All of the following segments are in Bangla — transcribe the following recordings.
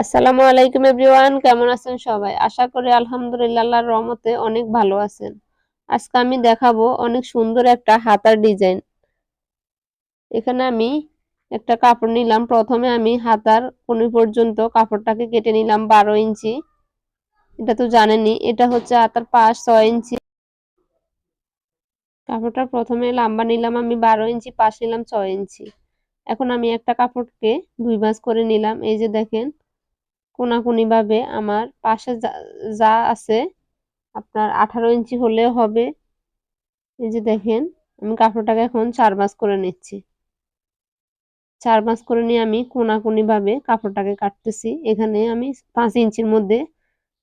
আসসালামু আলাইকুম এভরিওয়ান, কেমন আছেন সবাই? আশা করি আলহামদুলিল্লাহ আল্লাহর রহমতে অনেক ভালো আছেন। আজকে আমি দেখাবো অনেক সুন্দর একটা হাতার ডিজাইন। এখানে আমি একটা কাপড় নিলাম। প্রথমে আমি হাতার কোনি পর্যন্ত কাপড়টাকে কেটে নিলাম বারো ইঞ্চি। এটা তো জানেনই, এটা হচ্ছে হাতার পাশ ছয় ইঞ্চি। কাপড়টা প্রথমে লাম্বা নিলাম আমি বারো ইঞ্চি পাশ নিলাম ছয় ইঞ্চি। এখন আমি একটা কাপড়কে দুই ভাঁজ করে নিলাম। এই যে দেখেন কোনাকুনি ভাবে আমার পাশে যা আছে, আপনার আঠারো ইঞ্চি হলেও হবে। এই যে দেখেন, আমি কাপড়টাকে এখন চার মাস করে নিচ্ছি। চার মাস করে নিয়ে আমি কোনাকুনি ভাবে কাপড়টাকে কাটতেছি। এখানে আমি পাঁচ ইঞ্চির মধ্যে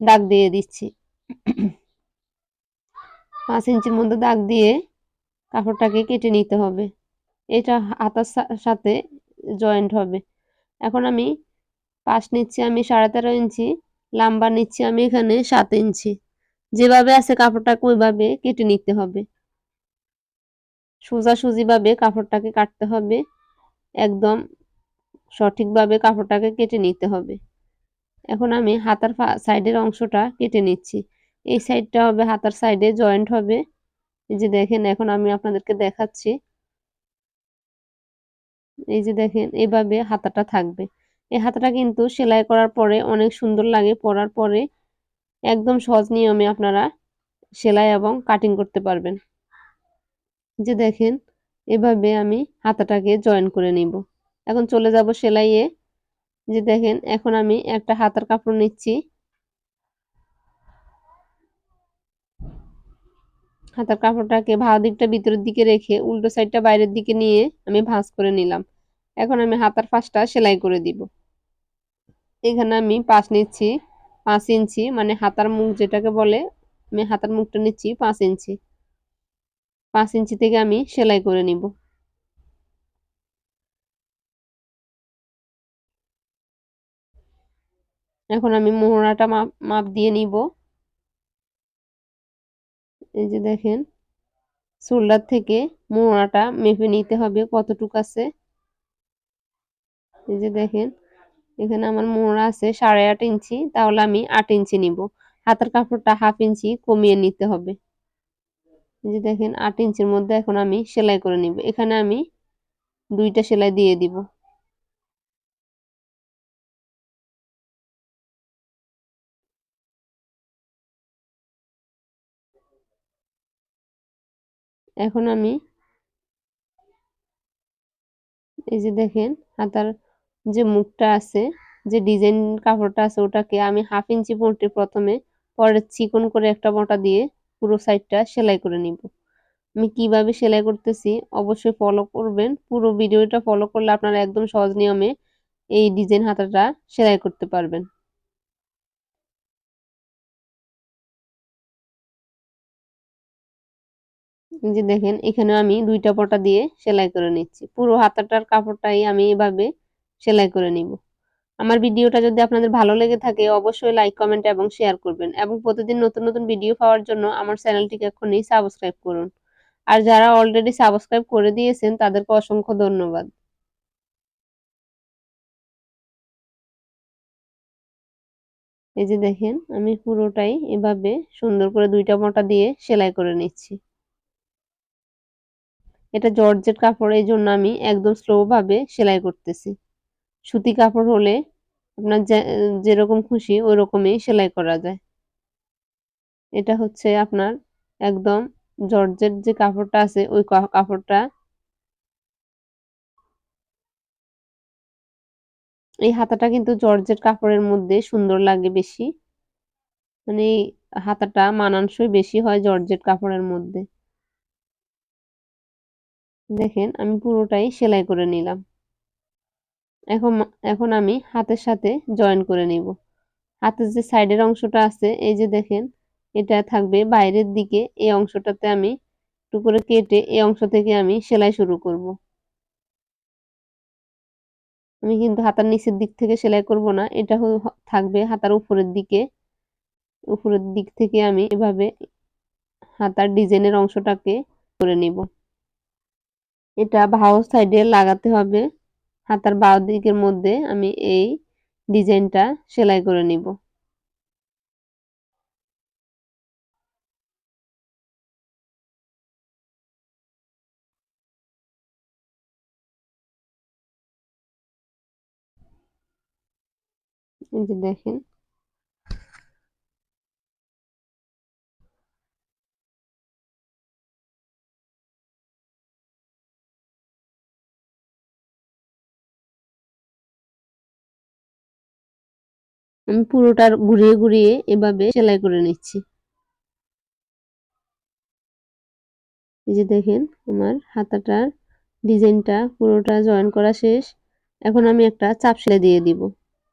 দাগ দিয়ে দিচ্ছি। পাঁচ ইঞ্চির মধ্যে দাগ দিয়ে কাপড়টাকে কেটে নিতে হবে। এটা হাতার সাথে জয়েন্ট হবে। এখন আমি পাশ নিচ্ছি আমি সাড়ে তেরো ইঞ্চি, লাম্বা নিচ্ছি আমি এখানে সাত ইঞ্চি। যেভাবে আছে কাপড়টাকে ওইভাবে কেটে নিতে হবে। সোজাসুজি ভাবে কাপড়টাকে কাটতে হবে। একদম সঠিকভাবে কাপড়টাকে কেটে নিতে হবে। এখন আমি হাতার সাইডের অংশটা কেটে নিচ্ছি। এই সাইডটা হবে হাতার সাইডে, জয়েন্ট হবে। এই যে দেখেন, এখন আমি আপনাদেরকে দেখাচ্ছি। এই যে দেখেন, এইভাবে হাতাটা থাকবে। এই হাতাটা কিন্তু সেলাই করার পরে অনেক সুন্দর লাগে, পরার পরে একদম সহজ নিয়মে আপনারা সেলাই এবং কাটিং করতে পারবেন। যে দেখেন, এভাবে আমি হাতাটাকে জয়েন করে নিব। এখন চলে যাব সেলাইয়ে। যে দেখেন, এখন আমি একটা হাতার কাপড় নিচ্ছি। হাতার কাপড়টাকে ভালো দিকটা ভিতরের দিকে রেখে উল্টো সাইডটা বাইরের দিকে নিয়ে আমি ভাঁজ করে নিলাম। এখন আমি হাতার ফাঁসটা সেলাই করে দিব। এখানে আমি পাঁচ নিচ্ছি, পাঁচ ইঞ্চি মানে হাতার মুখ যেটাকে বলে, আমি হাতার মুখটা নিচ্ছি পাঁচ ইঞ্চি। পাঁচ ইঞ্চি থেকে আমি সেলাই করে নিব। এখন আমি মোহরাটা মাপ মাপ দিয়ে নিব। এই যে দেখেন, শোল্ডার থেকে মোহরাটা মেপে নিতে হবে কতটুক আছে। এই যে দেখেন এখানে আমার মোড়া আছে সাড়ে আট ইঞ্চি, তাহলে আমি আট ইঞ্চি নিব। হাতের কাপড়টা হাফ ইঞ্চি কমিয়ে নিতে হবে। যে দেখেন, আট ইঞ্চির মধ্যে এখন আমি সেলাই করে নিব। এখানে আমি দুইটা সেলাই দিয়ে দিব। এখন আমি এই যে দেখেন, হাতার যে মুখটা আছে, যে ডিজাইন কাপড়টা আছে ওটাকে আমি হাফ ইঞ্চি পট্টি প্রথমে পরে চিকন করে একটা মোটা দিয়ে পুরো সাইডটা সেলাই করে নিব। আমি কীভাবে সেলাই করতেছি অবশ্যই ফলো করবেন। পুরো ভিডিওটা ফলো করলে আপনারা একদম সহজ নিয়মে এই ডিজাইন হাতাটা সেলাই করতে পারবেন। যে দেখেন এখানে আমি দুইটা পটা দিয়ে সেলাই করে নিচ্ছি। পুরো হাতাটার কাপড়টাই আমি এভাবে সেলাই করে নিব। আমার ভিডিওটা যদি আপনাদের ভালো লেগে থাকে, অবশ্যই লাইক কমেন্ট এবং শেয়ার করবেন এবং প্রতিদিন নতুন নতুন ভিডিও পাওয়ার জন্য আমার চ্যানেলটিকে এখনই সাবস্ক্রাইব করুন। আর যারা অলরেডি সাবস্ক্রাইব করে দিয়েছেন, তাদেরকে অসংখ্য ধন্যবাদ। এই যে দেখেন, আমি পুরোটাই এভাবে সুন্দর করে দুইটা মোটা দিয়ে সেলাই করে নিচ্ছি। এটা জর্জেট কাপড়, এই জন্য আমি একদম স্লো ভাবে সেলাই করতেছি। সুতি কাপড় হলে আপনার যেরকম খুশি ওই রকমই সেলাই করা যায়। এটা হচ্ছে আপনার একদম জর্জেট যে কাপড়টা আছে, ওই কাপড়টা। এই হাতাটা কিন্তু জর্জেট কাপড়ের মধ্যে সুন্দর লাগে বেশি। মানে এই হাতাটা মানানসই বেশি হয় জর্জেট কাপড়ের মধ্যে। দেখেন, আমি পুরোটাই সেলাই করে নিলাম। এখন এখন আমি হাতের সাথে জয়েন করে নিব। হাতের যে সাইডের অংশটা আছে, এই যে দেখেন, এটা থাকবে বাইরের দিকে, এই অংশটাতে আমি একটু করে কেটে এই অংশ থেকে আমি সেলাই শুরু করব। আমি কিন্তু হাতার নিচের দিক থেকে সেলাই করব না, এটা থাকবে হাতার উপরের দিকে। উপরের দিক থেকে আমি এভাবে হাতার ডিজাইনের অংশটাকে করে নিব। এটা ভাও সাইডে লাগাতে হবে। হাতার বাঁ দিকের মধ্যে আমি এই ডিজাইনটা সেলাই করে নিব। দেখেন আমি পুরোটা ঘুরিয়ে ঘুরিয়ে এভাবে সেলাই করে নিচ্ছি। এই যে দেখেন, আমার হাতাটার ডিজাইনটা পুরোটা জয়েন করা শেষ। এখন আমি একটা চাপ সেলাই দিয়ে দিব।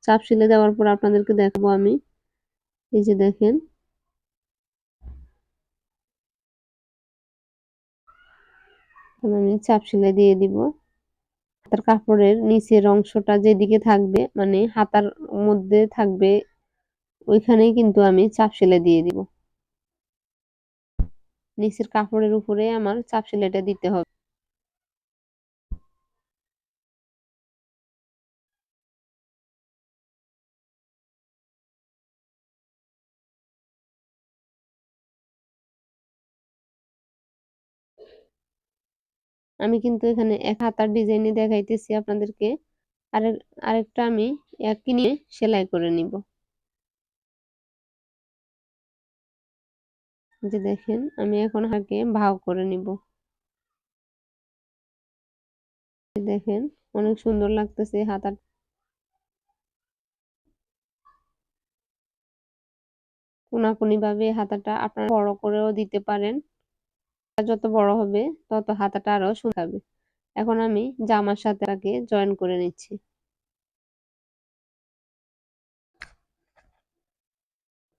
চাপ সেলাই দেওয়ার পর আপনাদেরকে দেখাবো আমি। এই যে দেখেন। আমি চাপ সেলাই দিয়ে দিব। হাতার কাপড়ের নিচের অংশটা যেদিকে থাকবে মানে হাতার মধ্যে থাকবে, ওইখানেই কিন্তু আমি চাপ সেলাই দিয়ে দিব। নিচের কাপড়ের উপরে আমার চাপ সেলাইটা দিতে হবে। আমি কিন্তু এখানে এক হাতার ডিজাইনে দেখাইতেছি আপনাদেরকে। আরেক আরেকটা আমি একই নিয়ে সেলাই করে নিব। যে দেখেন, আমি এখন হাকে ভাও করে নিব। দেখেন, অনেক সুন্দর লাগতেছে হাতা কোনাকুনি ভাবে হাতাটা আপনারা বড় করেও দিতে পারেন। যত বড় হবে, তত হাতাটা আরও সুন্দর হবে। এখন আমি জামার সাথে আগে জয়েন করে নিচ্ছি।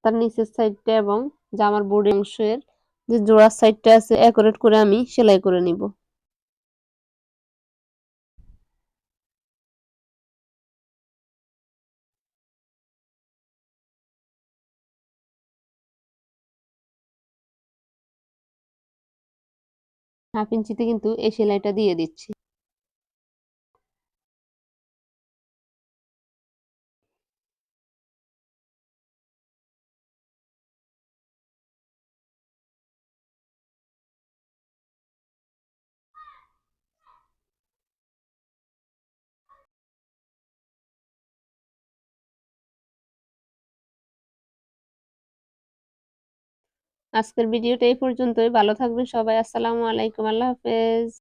তার নিচের সাইডটা এবং জামার বডি অংশের যে জোড়ার সাইডটা আছে অ্যাকোরেট করে আমি সেলাই করে নিব। হাফ ইঞ্চিতে কিন্তু এই সেলাইটা দিয়ে দিচ্ছি। আজকের ভিডিওটা এই পর্যন্তই। ভালো থাকবেন সবাই। আসসালামু আলাইকুম। আল্লাহ হাফেজ।